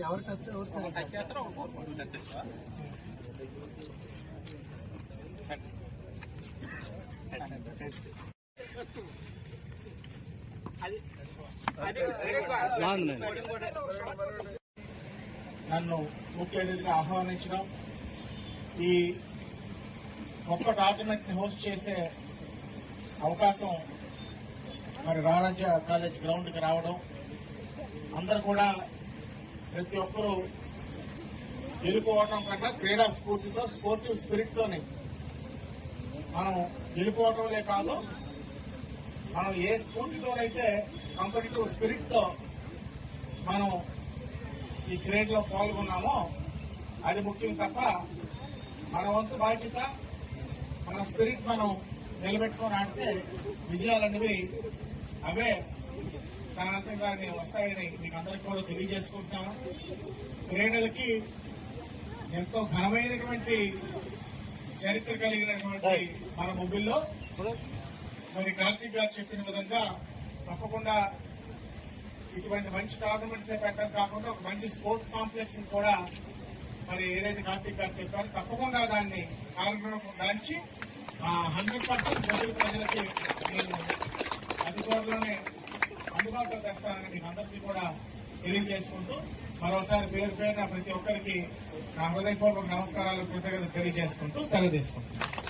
ఎవరు టచ్ ఎవరు టచ్ నన్ను ముఖ్య అతిథిగా ఆహ్వానించడం. ఈ గొప్ప డాక్యుమెంట్ని హోస్ట్ చేసే అవకాశం మరి రారాజ్య కాలేజ్ గ్రౌండ్కి రావడం. అందరు కూడా ప్రతి ఒక్కరూ గెలుపుకోవటం కన్నా క్రీడా స్ఫూర్తితో స్పోర్టివ్ స్పిరిట్ తోని మనం గెలుపుకోవటంలే కాదు మనం ఏ స్ఫూర్తితోనైతే కాంపిటేటివ్ స్పిరిట్తో మనం ఈ క్రీడలో పాల్గొన్నామో అది ముఖ్యం తప్ప మన వంతు బాధ్యత మన స్పిరిట్ మనం నిలబెట్టుకొని ఆడితే విజయాలనేవి అవే. దానంతంగా నేను వస్తాయని మీకు అందరికీ కూడా తెలియజేసుకుంటున్నాను. క్రీడలకి ఎంతో ఘనమైనటువంటి చరిత్ర కలిగినటువంటి మన మొబైల్లో మరి కార్తీక్ గారు చెప్పిన విధంగా తప్పకుండా ఇటువంటి మంచి టోర్నమెంట్స్ పెట్టడం కాకుండా ఒక మంచి స్పోర్ట్స్ కాంప్లెక్స్ కూడా మరి ఏదైతే కార్తీక్ గారు చెప్పారో తప్పకుండా దాన్ని కార్యక్రమం దాల్చి హండ్రెడ్ పర్సెంట్ ప్రజల ప్రజలకి నేను అతి త్వరలోనే అందుబాటులో తెస్తానని మీకు అందరికీ కూడా తెలియజేసుకుంటూ మరోసారి పేరు పేరున ప్రతి ఒక్కరికి నా హృదయపూర్వక నమస్కారాలు కృతజ్ఞత తెలియజేసుకుంటూ సెలవు తీసుకుంటున్నాను.